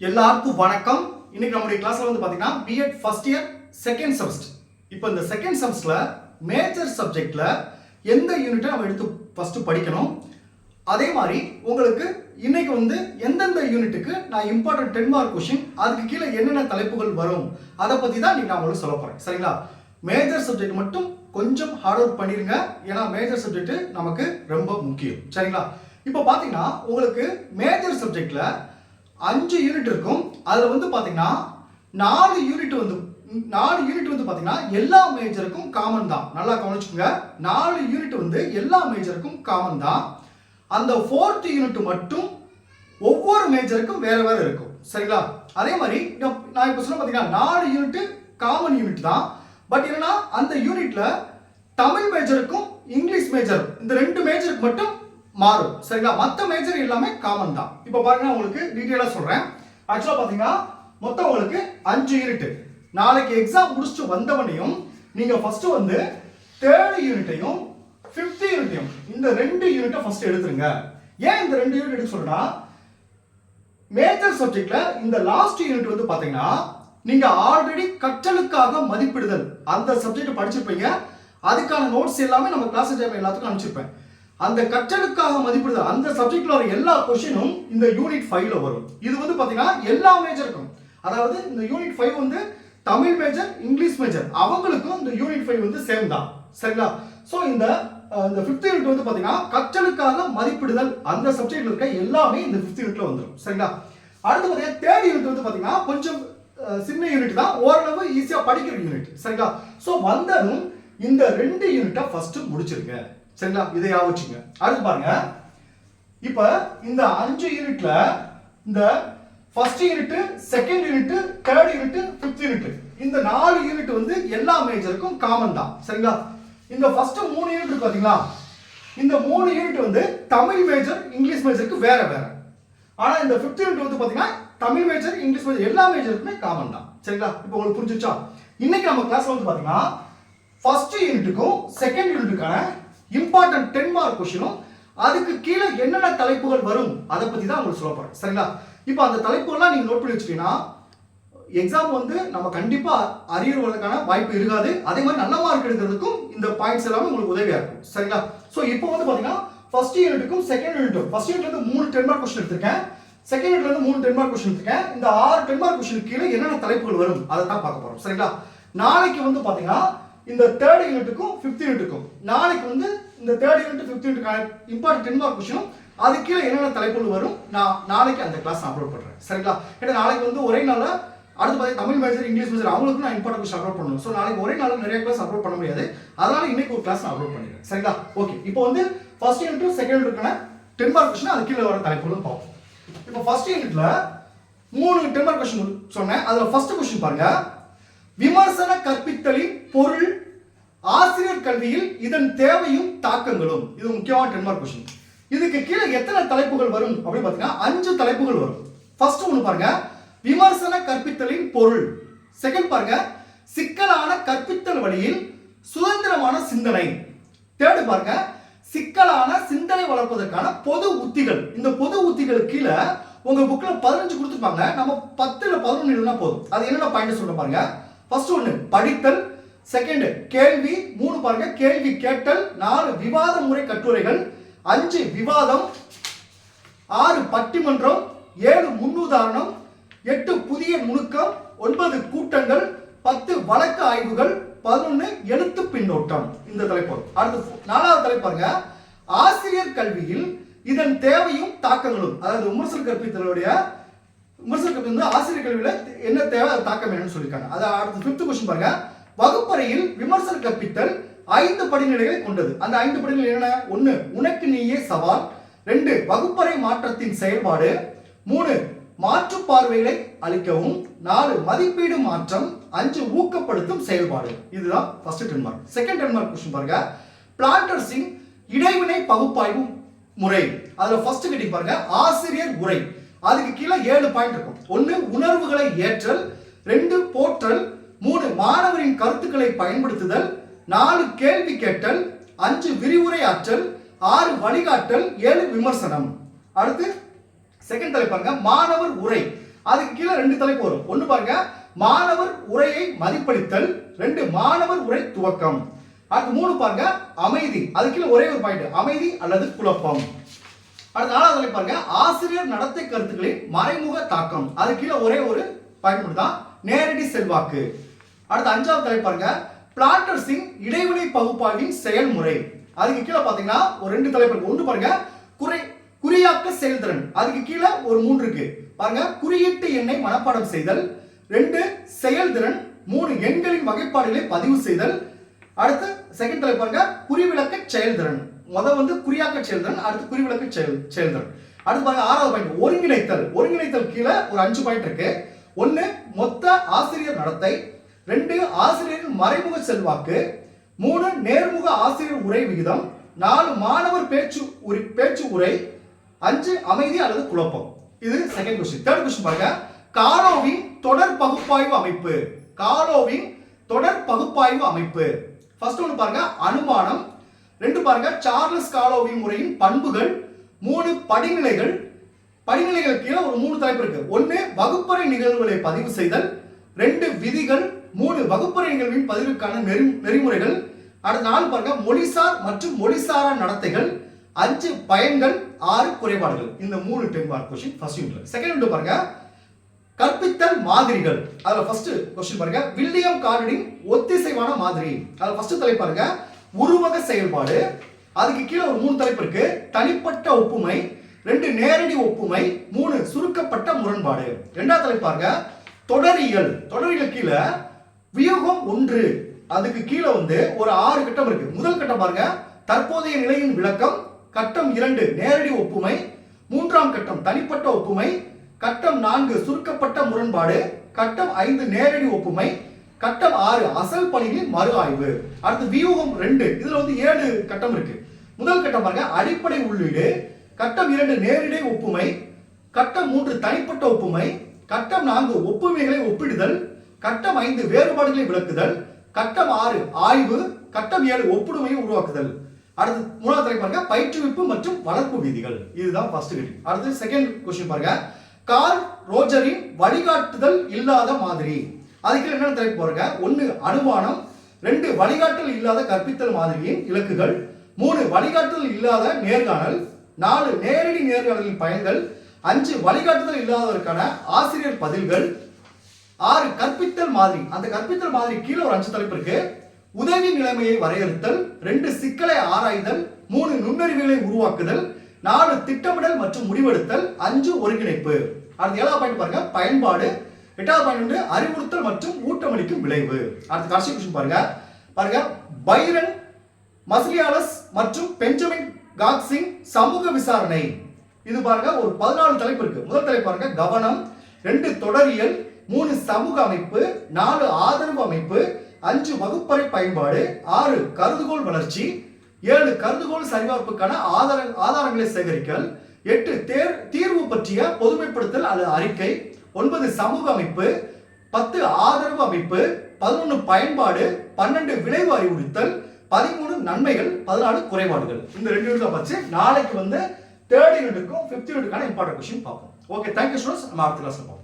எல்லாருக்கும் வணக்கம். இன்னைக்கு நம்முடைய கிளாஸ்ல வந்து பாத்தீங்கன்னா BEd first year second semester இப்போ இந்த செகண்ட் செமஸ்டர்ல மேஜர் சப்ஜெக்ட்ல எந்த யூனிட்டை நம்ம எடுத்து ஃபர்ஸ்ட் படிக்கணும்? அதே மாதிரி உங்களுக்கு இன்னைக்கு வந்து எந்தெந்த யூனிட்டுக்கு நான் இம்பார்ட்டன்ட் டென் மார்க் கொஷின் அதுக்கு கீழே என்னென்ன தலைப்புகள் வரும்? அதை பத்தி தான் இன்னைக்கு நான் உங்களுக்கு சொல்ல போறேன். சரிங்களா? மேஜர் சப்ஜெக்ட் மட்டும் கொஞ்சம் ஹார்ட் ஒர்க் பண்ணிருங்க. ஏன்னா மேஜர் சப்ஜெக்ட் நமக்கு ரொம்ப முக்கியம். சரிங்களா? இப்போ பார்த்தீங்கன்னா உங்களுக்கு மேஜர் சப்ஜெக்ட்ல அஞ்சு யூனிட் இருக்கும். அதில் வந்து பார்த்தீங்கன்னா நாலு யூனிட் வந்து நாலு யூனிட் வந்து பார்த்தீங்கன்னா எல்லா மேஜருக்கும் காமன் தான். நல்லா கவனிச்சுக்கோங்க. நாலு யூனிட் வந்து எல்லா மேஜருக்கும் காமன் தான். அந்த ஃபோர்த் யூனிட் மட்டும் ஒவ்வொரு மேஜருக்கும் வேற வேற இருக்கும். சரிங்களா? அதே மாதிரி நான் இப்போ சொன்ன பார்த்தீங்கன்னா நாலு யூனிட் காமன் யூனிட் தான். பட் என்னன்னா அந்த யூனிட்ல தமிழ் மேஜருக்கும் இங்கிலீஷ் மேஜர் இந்த ரெண்டு மேஜருக்கு மட்டும் மாறும். சரிங்களா? மற்ற மேஜர் எல்லாமே காமன் தான். இப்போ பாருங்க உங்களுக்கு டீட்டெயிலாக சொல்கிறேன் ஆக்சுவலாக பார்த்தீங்கன்னா மொத்தம் உங்களுக்கு அஞ்சு யூனிட் நாளைக்கு எக்ஸாம் முடிச்சுட்டு வந்தவனையும் நீங்கள் ஃபர்ஸ்ட் வந்து தேர்ட் யூனிட்டையும் ஃபிஃப்த் யூனிட்டையும் இந்த ரெண்டு யூனிட்டை ஃபர்ஸ்ட் எடுத்துருங்க. ஏன் இந்த ரெண்டு யூனிட் எடுக்க சொல்றேன்னா மேஜர் சப்ஜெக்ட்ல இந்த லாஸ்ட் யூனிட் வந்து பாத்தீங்கன்னா நீங்க ஆல்ரெடி கற்றலுக்காக மதிப்பிடுதல். அந்த சப்ஜெக்ட் படிச்சிருப்பீங்க. அதுக்கான நோட்ஸ் எல்லாமே நம்ம கிளாஸ் எல்லாத்துக்கும் அனுப்பிச்சிருப்பேன். அந்த கற்றலுக்காக மதிப்பிடுதல் அந்த சப்ஜெக்ட்ல வர எல்லா கொஸ்டினும் இந்த யூனிட் ஃபைவ்ல வரும். இது வந்து பாத்தீங்கன்னா எல்லா மேஜருக்கும் அதாவது இந்த யூனிட் ஃபைவ் வந்து தமிழ் மேஜர் இங்கிலீஷ் மேஜர் அவங்களுக்கும் இந்த யூனிட் ஃபைவ் வந்து சேம் தான். சரிங்களா? ஸோ இந்த இந்த ஃபிஃப்த் யூனிட் வந்து பாத்தீங்கன்னா கற்றலுக்காக மதிப்பிடுதல். அந்த சப்ஜெக்ட்ல இருக்க எல்லாமே இந்த ஃபிஃப்த் யூனிட்ல வந்துடும் சரிங்களா? அடுத்து பார்த்தீங்கன்னா தேர்ட் யூனிட் வந்து பாத்தீங்கன்னா கொஞ்சம் சின்ன யூனிட் தான். ஓரளவு ஈஸியா படிக்கிற யூனிட் சரிங்களா? ஸோ வந்ததும் இந்த ரெண்டு யூனிட்டை ஃபர்ஸ்ட் முடிச்சிருங்க. சரிங்களா? இதை யாவச்சுங்க வச்சுங்க. அடுத்து பாருங்க. இப்போ இந்த அஞ்சு யூனிட்ல இந்த first unit second unit third unit fifth unit இந்த நாலு யூனிட் வந்து எல்லா மேஜருக்கும் காமன் தான். சரிங்களா? இந்த ஃபர்ஸ்ட் மூணு யூனிட் இருக்கு பாத்தீங்களா? இந்த மூணு யூனிட் வந்து தமிழ் மேஜர் இங்கிலீஷ் மேஜருக்கு வேற வேற. ஆனா இந்த ஃபிஃப்த் யூனிட் வந்து பாத்தீங்கன்னா தமிழ் மேஜர் இங்கிலீஷ் மேஜர் எல்லா மேஜருக்குமே காமன் தான். சரிங்களா? இப்போ உங்களுக்கு புரிஞ்சுச்சா இன்னைக்கு நம்ம கிளாஸ் வந்து பாத்தீங்கன்னா ஃபர்ஸ்ட் யூனிட்டுக்கும் செகண்ட் யூனிட்டுக்கான இம்பார்ட்டன்ட் டென் மார்க் கொஸ்டினும் அதுக்கு கீழே என்னென்ன தலைப்புகள் வரும்? அதை பற்றி தான் உங்களுக்கு சொல்ல போகிறேன் சரிங்களா? இப்போ அந்த தலைப்புகள்லாம் நீங்கள் நோட் பண்ணி வச்சுட்டீங்கன்னா எக்ஸாம் வந்து நம்ம கண்டிப்பாக அரியர் வரதுக்கான வாய்ப்பு இருக்காது. அதே மாதிரி நல்ல மார்க் எடுக்கிறதுக்கும் இந்த பாயிண்ட்ஸ் எல்லாமே உங்களுக்கு உதவியாக இருக்கும். சரிங்களா? ஸோ இப்போ வந்து பார்த்தீங்கன்னா ஃபர்ஸ்ட் யூனிட்டுக்கும் செகண்ட் யூனிட்டும் ஃபர்ஸ்ட் யூனிட்ல மூணு டென் மார்க் கொஸ்டின் எடுத்திருக்கேன். செகண்ட் யூனிட்ல மூணு டென் மார்க் கொஸ்டின் எடுத்திருக்கேன். இந்த ஆறு டென் மார்க் கொஸ்டின் கீழே என்னென்ன தலைப்புகள் வரும்? அதை தான் பார்க்க போகிறோம் சரிங்களா? நாளைக்கு வந்து பார்த்தீங்கன்னா இந்த தேர்ட் யூனிட்டுக்கும் ஃபிஃப்த் யூனிட்டுக்கும் நாளைக்கு வந்து இந்த தேர்ட் யூனிட் ஃபிஃப்த் யூனிட்டுக்கான இம்பார்ட்டன்ட் டென் மார்க் கொஸ்டினும் அது கீழே என்னென்ன தலைப்புகள் வரும் நான் நாளைக்கு அந்த கிளாஸ் அப்லோட் பண்ணுறேன் சரிங்களா? ஏன்னா நாளைக்கு வந்து ஒரே நாளில் அடுத்து பார்த்தீங்கன்னா தமிழ் மேஜர் இங்கிலீஷ் மேஜர் அவங்களுக்கு நான் இம்பார்ட்டன் கொஸ்டின் அப்லோட் பண்ணணும். ஸோ நாளைக்கு ஒரே நாளில் நிறைய கிளாஸ் அப்லோட் பண்ண முடியாது. அதனால இன்னைக்கு ஒரு கிளாஸ் நான் அப்லோட் பண்ணிடுறேன். சரிங்களா? ஓகே இப்போ வந்து ஃபர்ஸ்ட் யூனிட் செகண்ட் யூனிட்டுக்கான டென் மார்க் கொஸ்டின் அது கீழே வர தலைப்புகளும் பார்ப்போம். இப்போ ஃபர்ஸ்ட் யூனிட்ல மூணு டென் மார்க் கொஸ்டின் சொன்னேன். அதில் ஃபர்ஸ்ட் கொஸ்டின் பாருங்க. விமர்சன கற்பித்தல் பொருள் ஆசிரியர் கல்வியில் இதன் தேவையும் தாக்கங்களும். இது முக்கியமான டென்மார்க் கொஸ்டின் இதுக்கு கீழே எத்தனை தலைப்புகள் வரும் அப்படின்னு பார்த்தீங்கன்னா அஞ்சு தலைப்புகள் வரும். ஃபர்ஸ்ட் ஒன்று பாருங்க விமர்சன கற்பித்தலின் பொருள். செகண்ட் பாருங்க சிக்கலான கற்பித்தல் வழியில் சுதந்திரமான சிந்தனை. தேர்டு பாருங்க சிக்கலான சிந்தனை வளர்ப்பதற்கான பொது உத்திகள். இந்த பொது உத்திகள் கீழே உங்க புக்ல பதினஞ்சு கொடுத்துருப்பாங்க. நம்ம பத்துல பதினொன்று போதும். அது என்னென்ன பாயிண்ட் சொல்ல பாருங்க. ஃபர்ஸ்ட் ஒன்று படித்தல். செகண்ட் கேள்வி மூணு பாருங்க. கேள்வி கேட்டல் நாலு விவாத முறை கட்டுரைகள் அஞ்சு விவாதம் ஆறு பட்டிமன்றம் ஏழு முன்னுதாரணம் எட்டு புதிய நுணுக்கம் ஒன்பது கூட்டங்கள் பத்து வழக்கு ஆய்வுகள் பதினொன்னு எழுத்து பின்னோட்டம். இந்த தலைப்பு. அடுத்து நாலாவது தலைப்பாருங்க ஆசிரியர் கல்வியில் இதன் தேவையும் தாக்கங்களும். அதாவது விமர்சன கற்பித்தலுடைய விமர்சன கல்வி வந்து ஆசிரியர் கல்வியில என்ன தேவை அது தாக்கம் என்னன்னு சொல்லியிருக்காங்க. அதை அடுத்து ஃபிஃப்த் கொஸ்டின் பாருங்க. வகுப்பறையில் விமர்சன கற்பித்தல் ஐந்து படிநிலைகளை கொண்டது. அந்த ஐந்து படிநிலை என்ன ஒண்ணு உனக்கு நீயே சவால். ரெண்டு வகுப்பறை மாற்றத்தின் செயல்பாடு. மூணு மாற்று பார்வைகளை அளிக்கவும். நாலு மதிப்பீடு மாற்றம். அஞ்சு ஊக்கப்படுத்தும் செயல்பாடு. இதுதான் first ten mark second ten mark question பாருங்க. பிளான்டர்ஸின் இடைவினை பகுப்பாய்வு முறை. அதுல ஃபர்ஸ்ட் கேட்டிங் பாருங்க. ஆசிரியர் உரை. அதுக்கு கீழே ஏழு பாயிண்ட் இருக்கும். ஒன்னு உணர்வுகளை ஏற்றல். ரெண்டு போற்றல். மூணு மாணவரின் கருத்துக்களை பயன்படுத்துதல் நாலு கேள்வி கேட்டல் அஞ்சு விரிவுரை ஆற்றல் ஆறு வழிகாட்டல் ஏழு விமர்சனம். அடுத்து செகண்ட் தலைப்பாங்க மாணவர் உரை. அதுக்கு கீழே ரெண்டு தலைப்பு வரும். ஒண்ணு பாருங்க மாணவர் உரையை மதிப்பளித்தல் ரெண்டு மாணவர் உரை துவக்கம். அடுத்து மூணு பாருங்க அமைதி. அது கீழே ஒரே ஒரு பாயிண்ட் அமைதி அல்லது குழப்பம். அடுத்த நாலாவது தலைப்பு பாருங்க ஆசிரியர் நடத்தை கருத்துக்களின் மறைமுக தாக்கம். அது கீழே ஒரே ஒரு பாயிண்ட் தான் நேரடி செல்வாக்கு. அடுத்த அஞ்சாவது தலைப்பு பாருங்க. பிளாட்டர்ஸின் இடைவெளி பகுப்பாய்வின் செயல்முறை. அதுக்கு கீழே பாத்தீங்கன்னா ஒரு ரெண்டு தலைப்பு இருக்கு. ஒன்று பாருங்க. குறை குறியாக்க செயல்திறன். அதுக்கு கீழே ஒரு மூன்று இருக்கு. பாருங்க. குறியீட்டு எண்ணை மனப்பாடம் செய்தல். ரெண்டு செயல்திறன். மூணு எண்களின் வகைப்பாடுகளை பதிவு செய்தல். அடுத்து செகண்ட் தலைப்பு பாருங்க. குறிவிளக்க செயல்திறன். முத வந்து குறியாக்க செயல்திறன் அடுத்து குறிவிளக்க செயல் செயல்திறன். அடுத்து பாருங்க ஆறாவது பாயிண்ட் ஒருங்கிணைத்தல். ஒருங்கிணைத்தல் கீழே ஒரு அஞ்சு பாயிண்ட் இருக்கு. ஒன்னு மொத்த ஆசிரியர் நடத்தை. ரெண்டு ஆசிரியரின் மறைமுக செல்வாக்கு. மூணு நேர்முக ஆசிரியர் உரை விகிதம். நாலு மாணவர் பேச்சு உரி பேச்சு உரை. அஞ்சு அமைதி அல்லது குழப்பம். இது செகண்ட் கொஸ்டின் தேர்ட் கொஸ்டின் பாருங்க. காலோவின் தொடர் பகுப்பாய்வு அமைப்பு. காலோவின் தொடர் பகுப்பாய்வு அமைப்பு. ஃபர்ஸ்ட் ஒன்று பாருங்க. அனுமானம். ரெண்டு பாருங்க. சார்லஸ் காலோவின் முறையின் பண்புகள். மூணு படிநிலைகள். படிநிலைகள் கீழே ஒரு மூணு தலைப்பு இருக்கு. ஒன்று வகுப்பறை நிகழ்வுகளை பதிவு செய்தல். ரெண்டு விதிகள். மூணு வகுப்பறை நிகழ்வின் பதிவுக்கான நெறி நெறிமுறைகள். அடுத்த நாள் பாருங்க மொழிசார் மற்றும் மொழிசாரா நடத்தைகள். அஞ்சு பயன்கள் ஆறு குறைபாடுகள். இந்த மூணு டென் மார்க் கொஸ்டின் ஃபர்ஸ்ட் யூனிட்ல செகண்ட் யூனிட் பாருங்க கற்பித்தல் மாதிரிகள். அதுல ஃபர்ஸ்ட் கொஸ்டின் பாருங்க வில்லியம் கார்டின் ஒத்திசைவான மாதிரி. அதுல ஃபர்ஸ்ட் தலைப்பு பாருங்க உருவக செயல்பாடு. அதுக்கு கீழே ஒரு மூணு தலைப்பு இருக்கு தனிப்பட்ட ஒப்புமை ரெண்டு நேரடி ஒப்புமை மூணு சுருக்கப்பட்ட முரண்பாடு. ரெண்டாவது தலைப்பு பாருங்க தொடரியல். தொடரியல் கீழே வியூகம் ஒன்று. அதுக்கு கீழே வந்து ஒரு ஆறு கட்டம் இருக்கு. முதல் கட்டம் பாருங்க. தற்போதைய நிலையின் விளக்கம். கட்டம் இரண்டு நேரடி ஒப்புமை. மூன்றாம் கட்டம் தனிப்பட்ட ஒப்புமை. கட்டம் நான்கு சுருக்கப்பட்ட முரண்பாடு. கட்டம் ஐந்து நேரடி ஒப்புமை. கட்டம் ஆறு அசல் பணிகளின் மறு ஆய்வு. அடுத்து வியூகம் ரெண்டு. இதுல வந்து ஏழு கட்டம் இருக்கு. முதல் கட்டம் பாருங்க. அடிப்படை உள்ளீடு. கட்டம் இரண்டு நேரடி ஒப்புமை. கட்டம் மூன்று தனிப்பட்ட ஒப்புமை. கட்டம் நான்கு ஒப்புமைகளை ஒப்பிடுதல். கட்டம் ஐந்து வேறுபாடுகளை விளக்குதல் கட்டம் ஆறு ஆய்வு கட்டம் ஏழு ஒப்புடுமையை உருவாக்குதல். அடுத்து மூணாவது தலைப்பு பாருங்க பயிற்றுவிப்பு மற்றும் வளர்ப்பு விதிகள். இதுதான் ஃபர்ஸ்ட் கேள்வி. அடுத்து செகண்ட் கொஸ்டின் பாருங்க கார் ரோஜரின் வழிகாட்டுதல் இல்லாத மாதிரி. அதுக்கு என்ன தலைப்பு பாருங்க ஒன்னு அனுமானம் ரெண்டு வழிகாட்டல் இல்லாத கற்பித்தல் மாதிரியின் இலக்குகள் மூணு வழிகாட்டுதல் இல்லாத நேர்காணல் நாலு நேரடி நேர்காணலின் பயன்கள் அஞ்சு வழிகாட்டுதல் இல்லாததற்கான ஆசிரியர் பதில்கள் ஆறு கற்பித்தல் மாதிரி. அந்த கற்பித்தல் மாதிரி கீழே ஒரு அஞ்சு தலைப்பு இருக்கு. உதவி நிலைமையை வரையறுத்தல் ரெண்டு சிக்கலை ஆராய்தல் மூணு நுண்ணறிவுகளை உருவாக்குதல் நாலு திட்டமிடல் மற்றும் முடிவெடுத்தல் அஞ்சு ஒருங்கிணைப்பு. அடுத்து ஏழாவது பாயிண்ட் பாருங்க பயன்பாடு. எட்டாவது பாயிண்ட் வந்து அறிவுறுத்தல் மற்றும் ஊட்டமளிக்கும் விளைவு. அடுத்து கடைசி கொஸ்டின் பாருங்க. பாருங்க பைரன் மஸ்லியாலஸ் மற்றும் பெஞ்சமின் காக்சிங் சமூக விசாரணை. இது பாருங்க ஒரு பதினாலு தலைப்பு இருக்கு. முதல் தலைப்பு பாருங்க கவனம். ரெண்டு தொடரியல் மூணு சமூக அமைப்பு நாலு ஆதரவு அமைப்பு அஞ்சு வகுப்பறை பயன்பாடு ஆறு கருதுகோள் வளர்ச்சி ஏழு கருதுகோள் சரிபார்ப்புக்கான ஆதார ஆதாரங்களை சேகரித்தல் எட்டு தேர் தீர்வு பற்றிய பொதுமைப்படுத்தல் அல்லது அறிக்கை ஒன்பது சமூக அமைப்பு பத்து ஆதரவு அமைப்பு பதினொன்று பயன்பாடு பன்னெண்டு விளைவு அறிவுறுத்தல் பதிமூணு நன்மைகள் பதினாலு குறைபாடுகள். இந்த ரெண்டு யூனிட்ல வச்சு நாளைக்கு வந்து தேர்ட் யூனிட்டுக்கும் ஃபிஃப்த் யூனிட்டுக்கான இம்பார்ட்டன்ட் கொஸ்டின் பார்ப்போம். ஓகே தேங்க்யூ ஸ்டூடெண்ட்ஸ் நம்ம அடுத்த கிளாஸ் பார்ப்போம்.